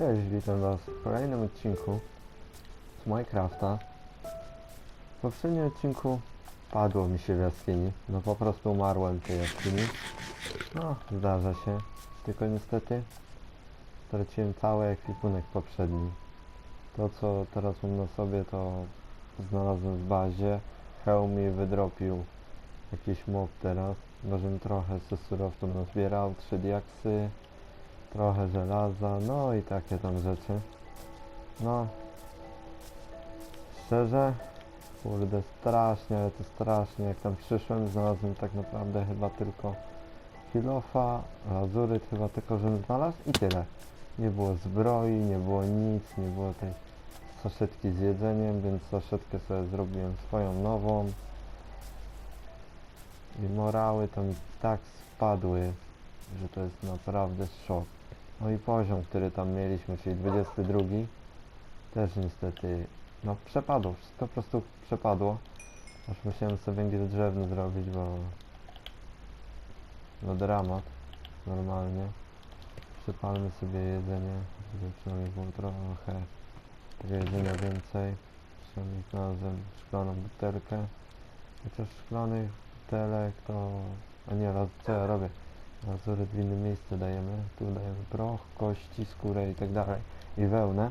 Cześć, witam was w kolejnym odcinku z Minecrafta. W poprzednim odcinku padło mi się w jaskini. No po prostu umarłem w tej jaskini. No, zdarza się. Tylko niestety straciłem cały ekwipunek poprzedni. To co teraz mam na sobie to znalazłem w bazie. Hełm mi wydropił jakiś mob teraz. Możemy trochę ze surowców nazbierał, trzy diaksy, trochę żelaza, no i takie tam rzeczy. No, szczerze, kurde, strasznie, ale to strasznie. Jak tam przyszłem, znalazłem tak naprawdę chyba tylko kilofa, lazuryt chyba tylko, żebym znalazł i tyle. Nie było zbroi, nie było nic, nie było tej saszetki z jedzeniem, więc saszetkę sobie zrobiłem swoją nową. I morały to mi tak spadły, że to jest naprawdę szok. No i poziom, który tam mieliśmy, czyli 22, też niestety, no przepadło, wszystko po prostu przepadło. Aż musiałem sobie węgiel drzewny zrobić, bo no dramat, normalnie. Przypalmy sobie jedzenie, żeby przynajmniej było trochę tego jedzenia więcej. Przynajmniej znalazłem szklaną butelkę. Chociaż szklanych butelek to... A nie, co ja robię? Lazury w innym miejscu dajemy. Tu dajemy proch, kości, skórę i tak dalej. I wełnę.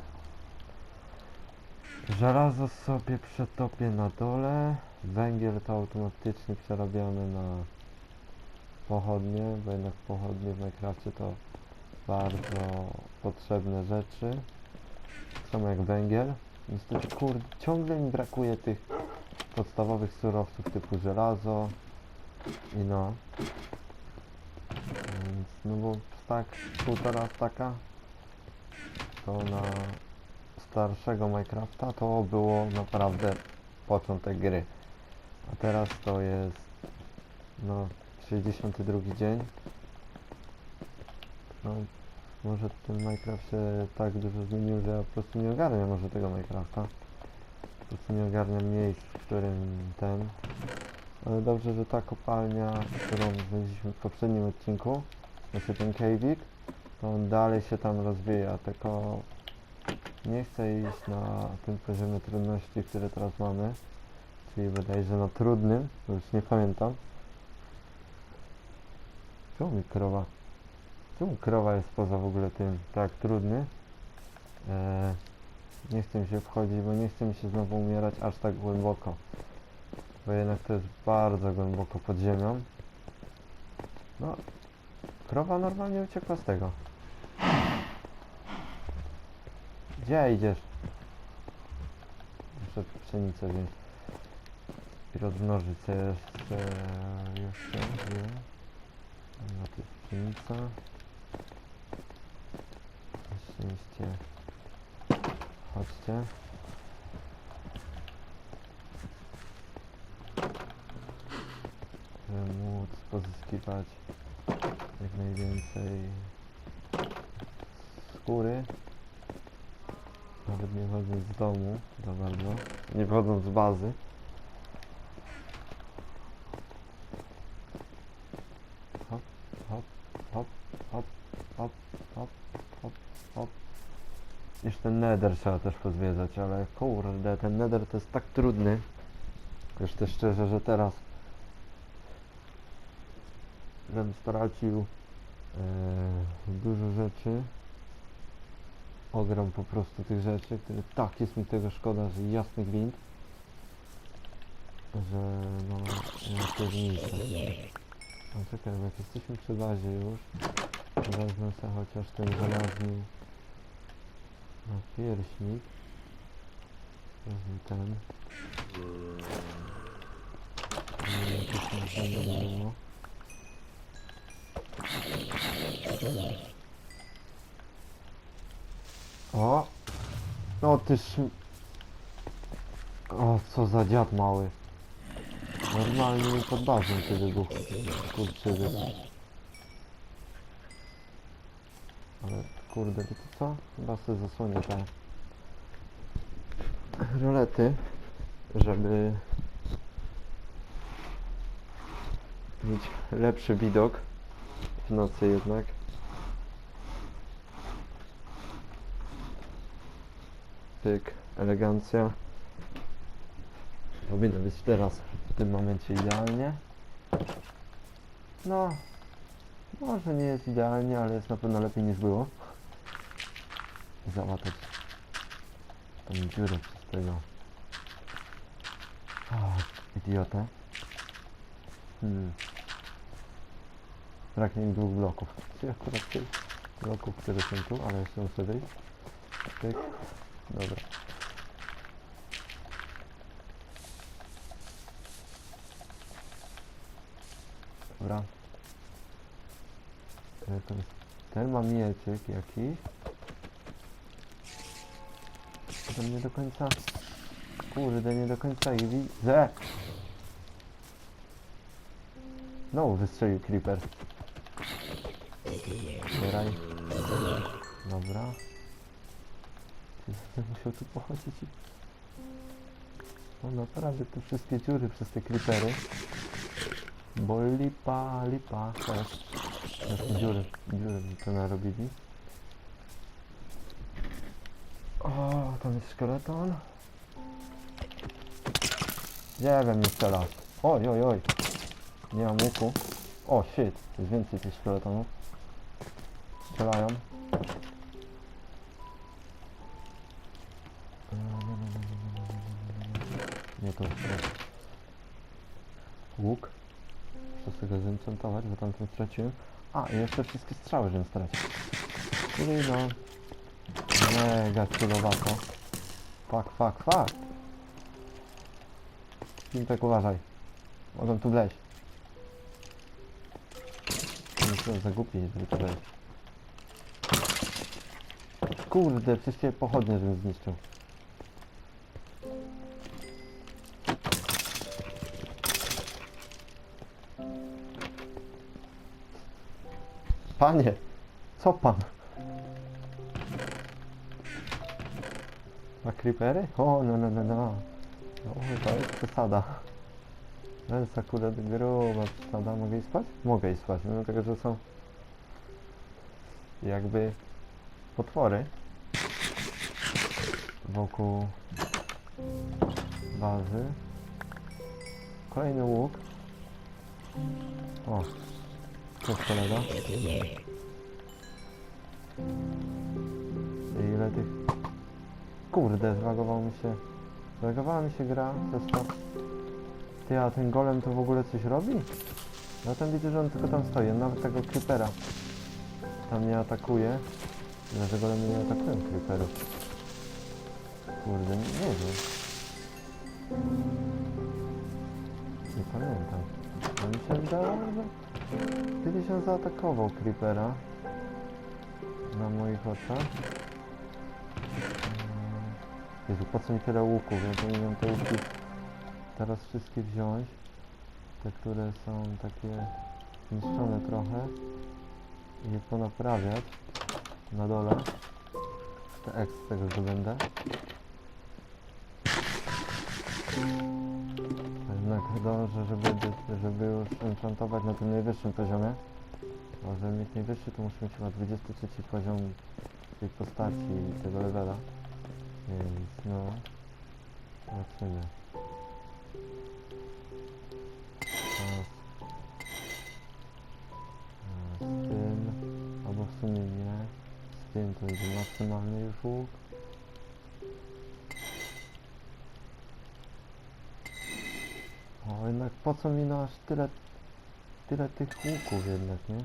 Żelazo sobie przetopię na dole. Węgiel to automatycznie przerabiamy na pochodnie, bo jednak pochodnie w Minecrafcie to bardzo potrzebne rzeczy. Tak samo jak węgiel. Niestety, kurde, ciągle mi brakuje tych podstawowych surowców typu żelazo i no. No bo tak, półtora staka to na starszego Minecrafta to było naprawdę początek gry. A teraz to jest no 62 dzień. No może ten Minecraft się tak dużo zmienił, że ja po prostu nie ogarniam może tego Minecrafta. Po prostu nie ogarniam miejsc, w którym ten. Ale dobrze, że ta kopalnia, którą znaleźliśmy w poprzednim odcinku, znaczy ten cave'ik, to on dalej się tam rozwija, tylko nie chcę iść na tym poziomie trudności, który teraz mamy, czyli bodajże na trudnym, już nie pamiętam. Czemu mi krowa? Czemu krowa jest poza w ogóle tym tak trudny? Eee, nie chcę mi się wchodzić, bo nie chcę mi się znowu umierać aż tak głęboko. Bo jednak to jest bardzo głęboko pod ziemią. No, krowa normalnie uciekła z tego. Gdzie idziesz? Muszę pszenicę wziąć. I rozmnożyć sobie jeszcze... jeszcze dwie. No to jest pszenica. Szczęście. Chodźcie. Żeby móc pozyskiwać jak najwięcej skóry. Nawet nie chodząc z domu za bardzo. Nie wchodząc z bazy. Hop, hop, hop, hop, hop, hop, hop. Jeszcze ten nether trzeba też pozwiedzać, ale kurde, ten nether to jest tak trudny. Już też szczerze, że teraz żebym stracił e, dużo rzeczy. Ogram po prostu tych rzeczy, które tak jest mi tego szkoda, że jasny gwint, że no nie pierniczę. No czekaj, bo jak jesteśmy przy bazie już, to wezmę sobie chociaż ten żelazny no, pierśnik. Wezmę ten. Nie, jakiś tam nie wiadomo. O! No ty szm... O, co za dziad mały. Normalnie mi pod bazą ty wybuchł. Kurczywy. Ale kurde, wiecie co? Chyba sobie zasłonię te rolety, żeby mieć lepszy widok w nocy jednak. Pyk, elegancja. Powinno być teraz w tym momencie idealnie. No, może nie jest idealnie, ale jest na pewno lepiej niż było. Załatać tą dziurę przez tego. O, idiotę. Hmm. Mi dwóch bloków. Czyli akurat tych bloków, które są tu, ale jeszcze muszę wyjść. Pyk. Dobra. Dobra. E, To jest, ten ma mieczyk jakiś. To nie do końca... Kurde, nie do końca ich widzę. Znowu wystrzelił creeper. Zbieraj. Dobra. Będę musiał tu pochodzić i... No naprawdę te wszystkie dziury przez te creepery. Bo lipa, lipa. Teraz, teraz dziury, dziury mi to narobili. O, tam jest szkeleton. Nie wiem, nie strzela. Oj, oj, oj. Nie mam łuku. O, shit. Jest więcej tych szkeletonów. Strzelają. To jest Łuk. Muszę sobie go zenchantować, bo tamten straciłem. A, i jeszcze wszystkie strzały, żebym stracił. Czyli no... Mega chillowato. Fuck, fuck, fuck. tak uważaj. Mogą tu wleźć. Myślę, za głupi, żeby tu wejść. Kurde, wszystkie pochodnie, żebym zniszczył. Panie, co pan? Ma creepery? O, no, no, no, no. O, to jest przesada. To jest akurat gruba przesada. Mogę jej spać? Mogę jej spać, mimo tego, że są jakby potwory wokół bazy. Kolejny łuk. O, jest kolega. I ile tych... Kurde, zlagował mi się... Zlagowała mi się gra przez to... Ty, a ten golem to w ogóle coś robi? Ja tam widzę, że on tylko tam stoi, nawet tego creepera tam nie atakuje. Dlaczego golemy nie atakują creeperów? Kurde, nie wiem. Nie pamiętam. A mi się wydało, że kiedyś on zaatakował creepera na moich oczach. Mm, Jezu, po co mi tyle łuków? Ja powinienem te łuki teraz wszystkie wziąć. Te, które są takie zniszczone trochę. I je ponaprawiać na dole. Te X z tego zdobędę. Jednak dążę, żeby, żeby już enchantować na tym najwyższym poziomie. A żeby mieć najwyższy, to muszę mieć chyba 23 poziom tej postaci i tego levela. Więc no... Zobaczymy. Teraz, a, z tym... Albo w sumie nie. Z tym to będzie maksymalny już łuk. Jednak po co mi no aż tyle, tyle tych łuków jednak, nie?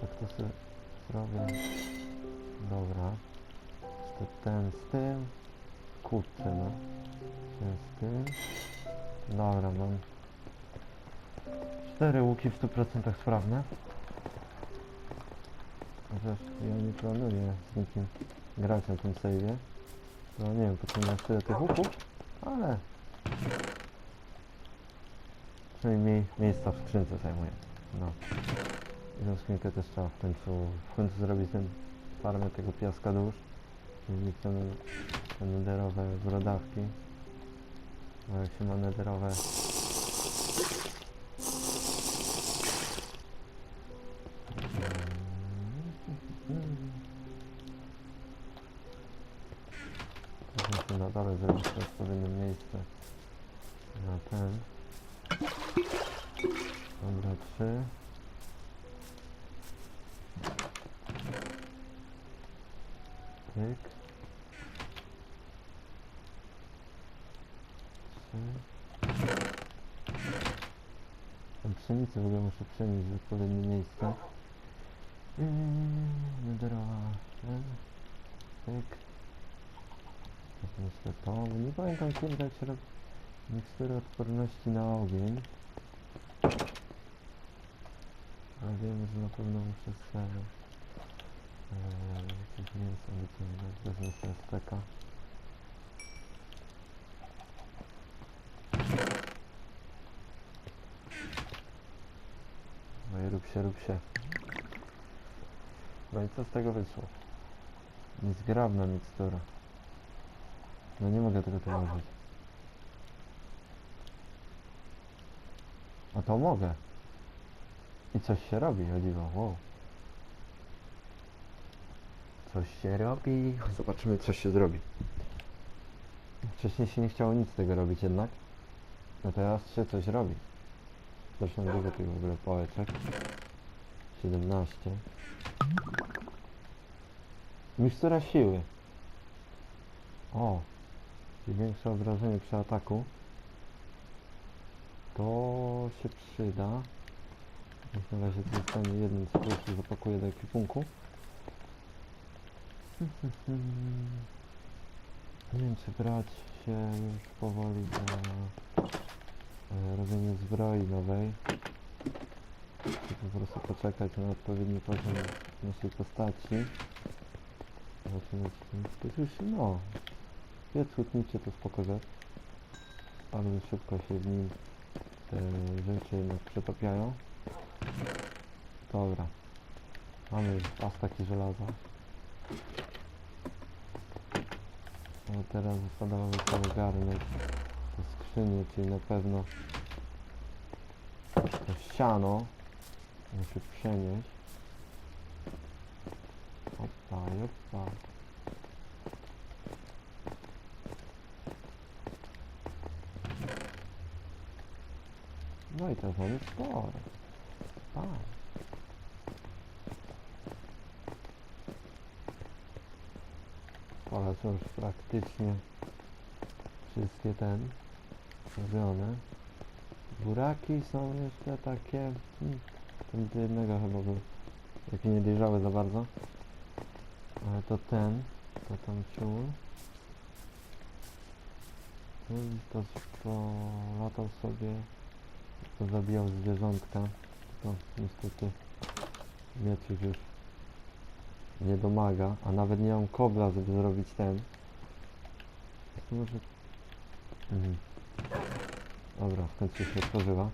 Tak to sobie zrobię. Dobra. Jeszcze ten z tym. Kurczę no. Ten z tym. Dobra, mam cztery łuki w 100% sprawne. Chociaż ja nie planuję z nikim grać na tym save'ie. No nie wiem, po co miałem tyle tych łuków, ale przynajmniej miejsca w skrzynce zajmuje. No. I tą skrzynkę też trzeba w końcu, w końcu zrobić ten farmę tego piaska dusz. Mieć te, te nederowe brodawki. Bo jak się ma nederowe robi mikstury odporności na ogień. Ale wiem, że na pewno muszę sobie eee, jakieś mięso wyciągnąć, wezmę sobie steka. No i rób się, rób się. No i co z tego wyszło? Niezgrabna mikstura. No nie mogę tego tu A to mogę. I coś się robi, o dziwo, wow. Coś się robi. Zobaczymy, co się zrobi. Wcześniej się nie chciało nic z tego robić jednak. No teraz się coś robi. Zresztą dużo tych w ogóle pałeczek. 17. Mikstura siły. O, większe obrażenie przy ataku. To się przyda. Jak na razie to zostanie jeden z plus, zapakuję do ekwipunku. Nie wiem czy brać się już powoli za e, robienie zbroi nowej. Czy po prostu poczekać na odpowiedni poziom naszej postaci. Zobaczymy czy to już no. Piec hutniczy to spoko rzecz. Bardzo szybko się w nim rzeczy jednak przetopiają. Dobra. Mamy już pas taki żelaza. No teraz zostawało cały garnek do skrzyni, czyli na pewno to siano muszę przenieść. Opa, opa. No i teraz mamy spore. A. Pole są już praktycznie wszystkie ten zrobione. Buraki są jeszcze takie... Hmm, ten do jednego chyba był. Taki nie dojrzały za bardzo. Ale to ten, to tam ciul. Ten to, to latał sobie, to zabijał zwierzątka. To niestety mieczek już nie domaga, a nawet nie mam kobla, żeby zrobić ten. Może... Mhm. Dobra, w końcu się otworzyła.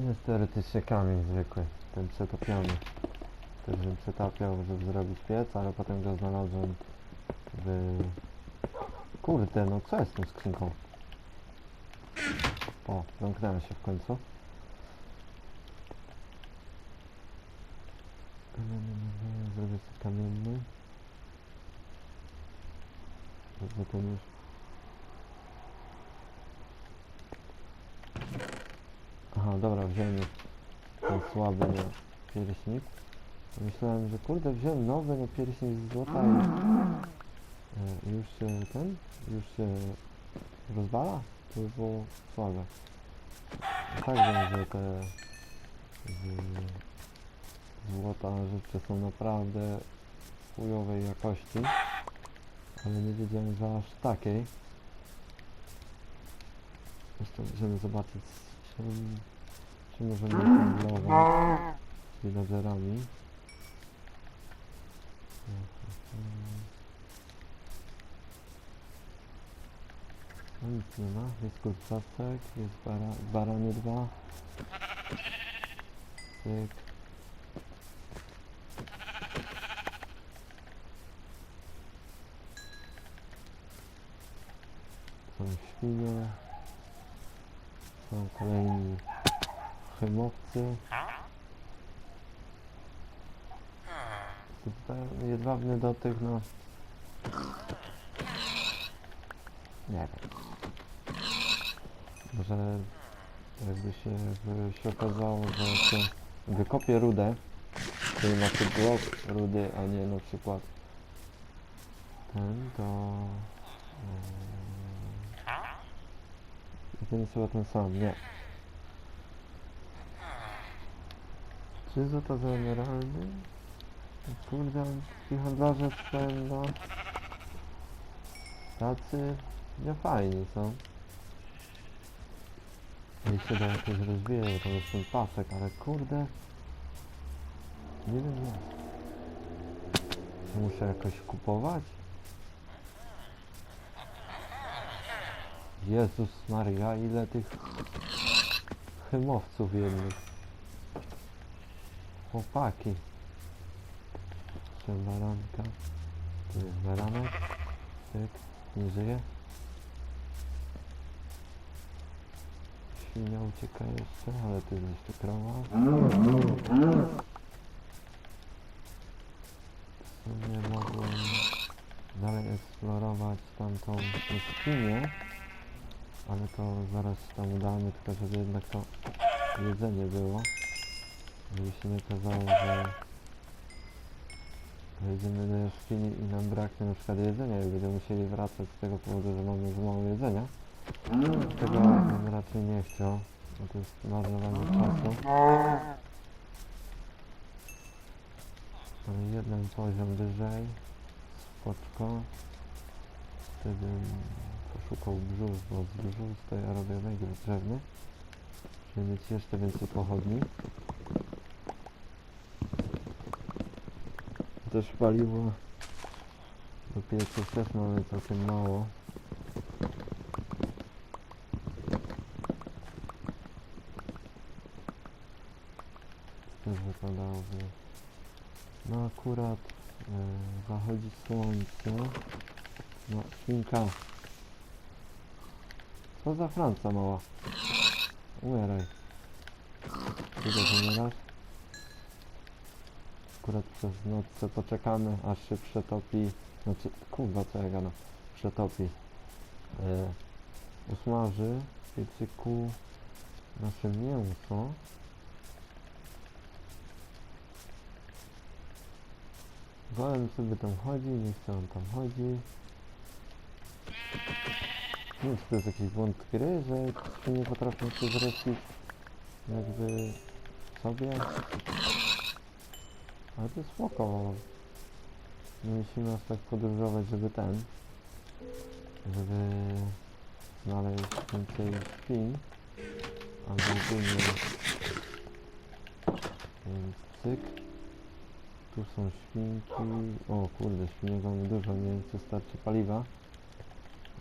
Jest teoretycznie kamień zwykły, ten przetopiony. Też bym przetapiał, żeby zrobić piec, ale potem go znalazłem w... Kurde, no co jest z tą skrzynką? O, zamknęła się w końcu. Zrobię sobie kamienny. Zatem już Aha, dobra, wziąłem już ten słaby pierśnik. Myślałem, że kurde, wziąłem nowy no, pierśnik z złota i e, już się ten, już się rozwala? Było słabe. Tak wiem, że te z złota rzeczy są naprawdę chujowej jakości, ale nie wiedziałem, że aż takiej. Jeszcze możemy zobaczyć, czym, czy możemy handlować z villagerami. Nic nie ma, jest kurczasek, jest bara, barany dwa. Cyk. Są świnie. Są kolejni chemowcy. Tutaj jedwabny dotyk, no... Nie wiem. Może jakby się, jakby się okazało, że się wykopie rudę, czyli macie blok rudy, a nie na przykład ten, to... Yy, to jest chyba ten sam, nie. Czy złota za emeraldy? Kurde, ci handlarze sprzęda. Tacy nie fajni są. I się da jakoś rozwijać, bo tam jest ten pasek, ale kurde. Nie wiem jak. Muszę jakoś kupować? Jezus Maria, ile tych chymowców jednych. Chłopaki. Jeszcze baranka. Tu jest baranek. Tyk. Nie żyje. Świnia ucieka jeszcze, ale tu jest jeszcze krowa. Sumie mogłem dalej eksplorować tamtą jaskinię. Ale to zaraz się tam udamy, tylko żeby jednak to jedzenie było. Żeby się nie okazało, że wejdziemy do jaskini i nam braknie na przykład jedzenia i będziemy musieli wracać z tego powodu, że mamy za mało jedzenia. Tego bym raczej nie chciał, bo to jest marnowanie czasu. Ale jeden poziom wyżej, spoczko. Wtedy poszukał brzus, bo z brzus to ja robię węgiel. Żeby mieć jeszcze więcej pochodni. Też paliwo do pieców też mamy całkiem mało. Też wypadałoby. No akurat e, zachodzi słońce. No, świnka. Co za Franca mała? Umieraj. Też umierasz? Akurat przez noc poczekamy, aż się przetopi. Znaczy, kurwa, co ja gada? Przetopi. E, usmaży w piecyku nasze mięso. Golem sobie tam chodzi, nie chce on tam chodzi. Nie wiem, czy to jest jakiś błąd gry, że nie potrafią się zrespić jakby sobie. Ale to jest spoko. Nie musimy aż tak podróżować, żeby ten, żeby znaleźć więcej świn. Albo ogólnie. Więc cyk. Tu są świnki. O kurde, świniek mamy dużo, nie wiem czy starczy paliwa.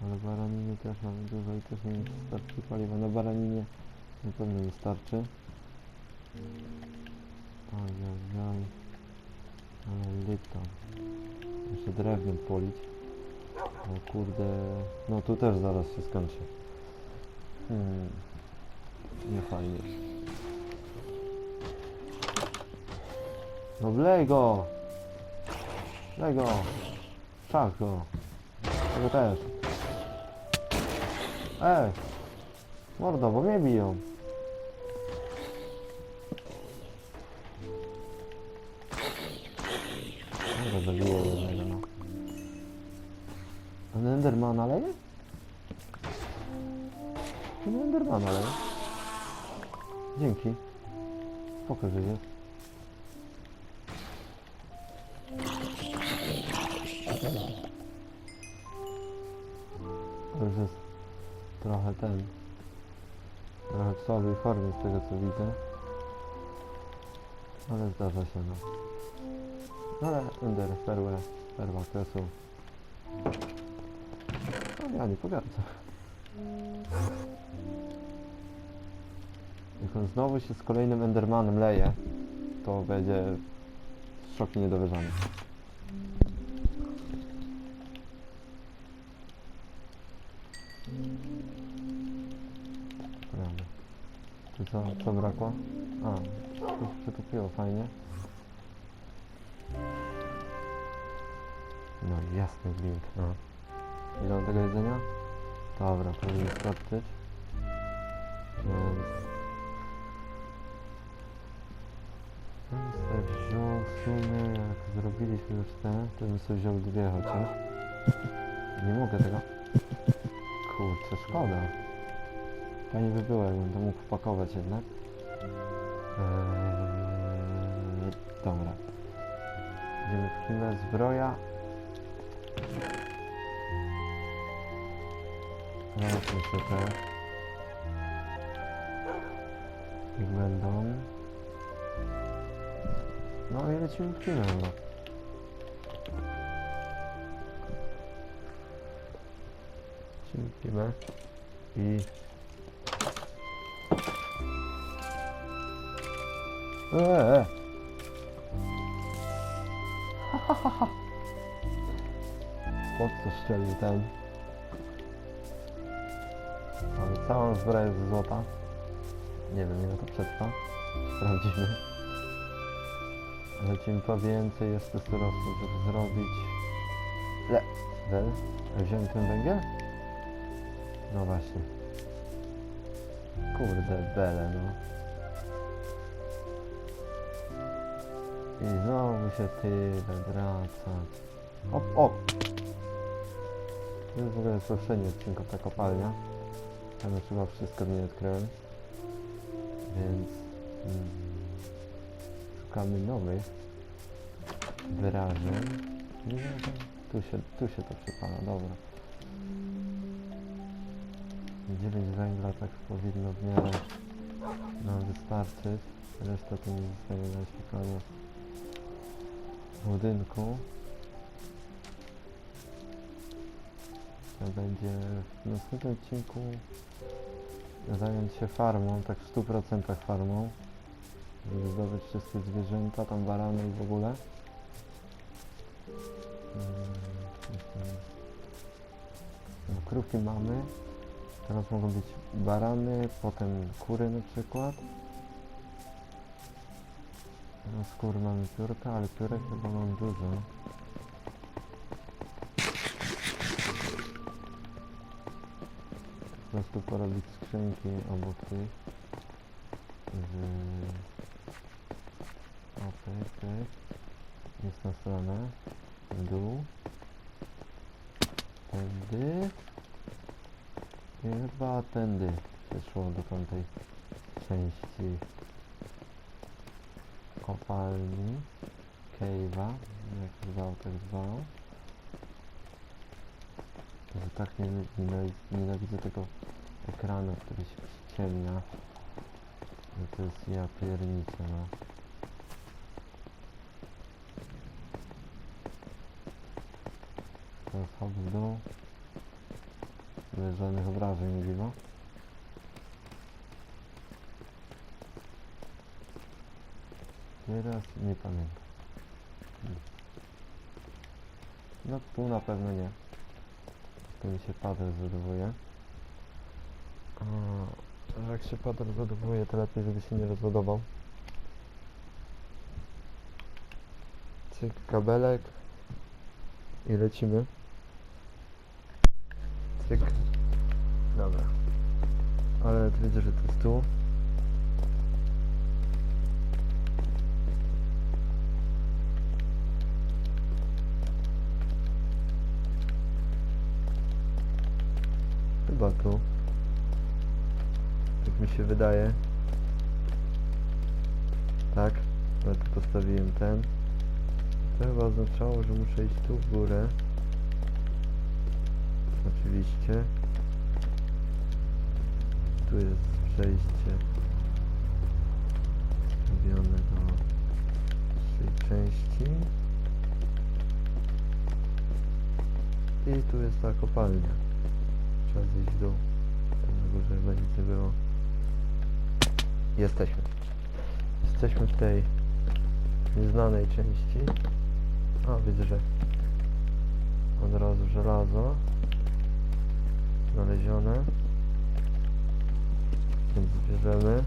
Ale baraniny też mamy dużo i też nie wiem czy starczy paliwa. Na baraninie na pewno nie starczy. Oj, oj, oj. Ale lipa. Jeszcze drewnem polić. O kurde. No tu też zaraz się skończy. Hmm. Nie fajnie. No wlej go! Wlej go! Szach go! Tego też. Ej! Mordo, bo mnie biją. Dobra, zabiło jednego, no. A Endermana leje? To nie Endermana leje. Dzięki. Spoko, że formie z tego co widzę. Ale zdarza się no. Ale Ender, perłę, perła kresu. No ja nie pogardzę. Jak on znowu się z kolejnym Endermanem leje, to będzie szok niedowierzany. Co, co brakło? A, tu się tu piło fajnie. No jasny gwint, no. Ile mam tego jedzenia? Dobra, powinien starczyć. Więc... Bym sobie wziął w sumie, jak zrobiliśmy już te, to bym sobie wziął dwie chociaż. Nie mogę tego. Kurczę, szkoda. Fajnie by było, jakbym to mógł wpakować jednak. Eee, dobra. Idziemy w chwilę. Zbroja. Zobaczmy sobie te. Jak będą. No i lecimy w chwilę chyba. Lecimy w chwilę. I... Eee! Po co strzelił ten? Mamy całą zbroję ze złota. Nie wiem ile to przetrwa. Sprawdzimy. Lecimy po więcej, jest surowców, żeby zrobić... Le... Wel? Wziąłem ten węgiel? No właśnie. Kurde bele, no. I znowu się tyle wraca. Op, op! To jest w ogóle w poprzednim odcinku ta kopalnia. Tam już chyba wszystko nie odkryłem. Więc... Mm, szukamy nowych wyrażeń. Nie wiem, tu się, tu się to przypala, dobra. 9 węgla tak powinno w miarę nam wystarczyć. Reszta to nie zostanie na świetlanie budynku. To będzie w następnym odcinku zająć się farmą, tak w 100% farmą. Żeby zdobyć wszystkie zwierzęta, tam barany i w ogóle. Mm, Krówki mamy. Teraz mogą być barany, potem kury na przykład. No skór mamy piórka, ale piórek chyba mam dużo. Po prostu porobić skrzynki obok tych. Z... O, pyk, pyk. Jest na stronę. W dół. Tędy. I chyba tędy się szło do tamtej części kopalni, cave'a, jak zwał, tak zwał. Że tak nie, nie, nienawidzę tego ekranu, który się ściemnia. Że to jest ja pierniczę, no. Teraz hop w dół. Bez żadnych obrażeń nie Teraz nie pamiętam. No tu na pewno nie. Tu mi się padel zadowuje. A, jak się padel zadowuje, to lepiej, żeby się nie rozładował. Cyk, kabelek. I lecimy. Cyk. Dobra. Ale widzę, że to jest tu. Chyba tu. Tak mi się wydaje. Tak. No tu postawiłem ten. To chyba oznaczało, że muszę iść tu w górę. Oczywiście. Tu jest przejście zrobione do tej części. I tu jest ta kopalnia. Trzeba zejść w dół. Na górze nie było. Jesteśmy. Jesteśmy w tej nieznanej części. A, widzę, że od razu żelazo znalezione. Więc bierzemy.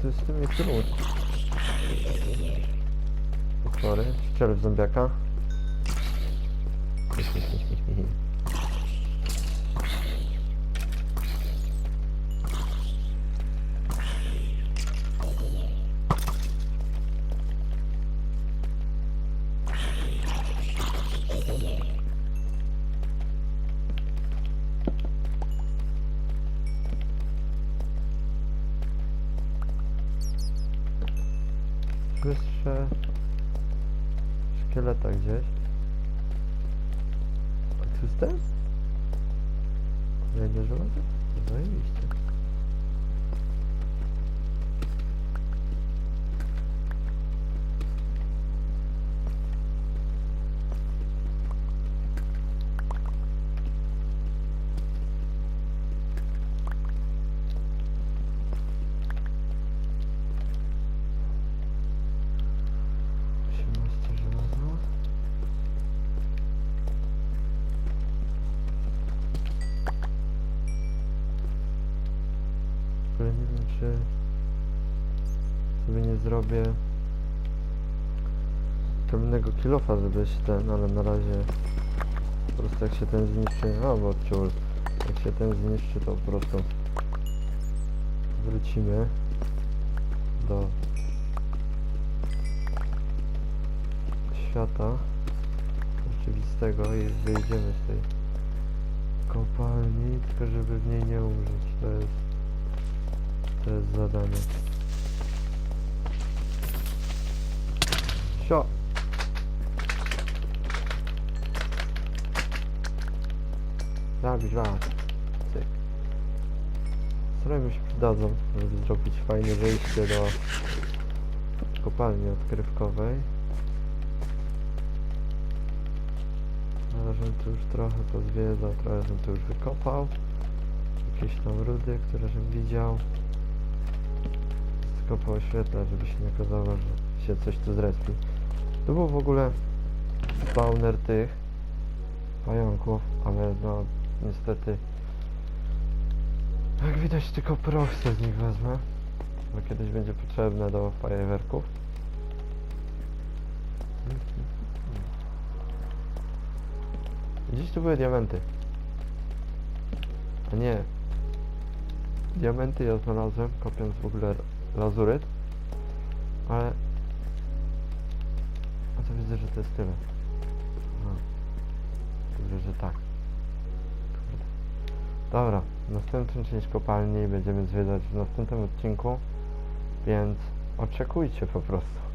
O, ile tu jest z tymi trud. Potwory. Strzel w zombiaka. Słyszę szkieleta gdzieś. Ten? Kolejne żelazo? Zajebiście. Osiemnaście żelazo. Ale nie wiem czy sobie nie zrobię kamiennego kilofa, żeby się ten, ale na razie po prostu jak się ten zniszczy, a bo ciul, jak się ten zniszczy to po prostu wrócimy do świata rzeczywistego i wyjdziemy z tej kopalni, tylko żeby w niej nie umrzeć. To jest to jest zadanie. Zabić was. Cyk. Stroje się przydadzą, żeby zrobić fajne wejście do kopalni odkrywkowej. Ale tu już trochę pozwiedzał, trochę żebym tu już wykopał. Jakieś tam rudy, które żebym widział. Tylko pooświetlać, żeby się nie okazało, że się coś tu zrespi. Tu był w ogóle spawner tych pająków, ale no niestety jak widać tylko proch se z nich wezmę, bo kiedyś będzie potrzebne do fajerwerków. Gdzieś tu były diamenty. A nie. Diamenty ja znalazłem, kopiąc w ogóle lazuryt. Ale... A to widzę, że to jest tyle. Aha. Dobrze, że tak. Dobra, następną część kopalni będziemy zwiedzać w następnym odcinku, więc oczekujcie po prostu.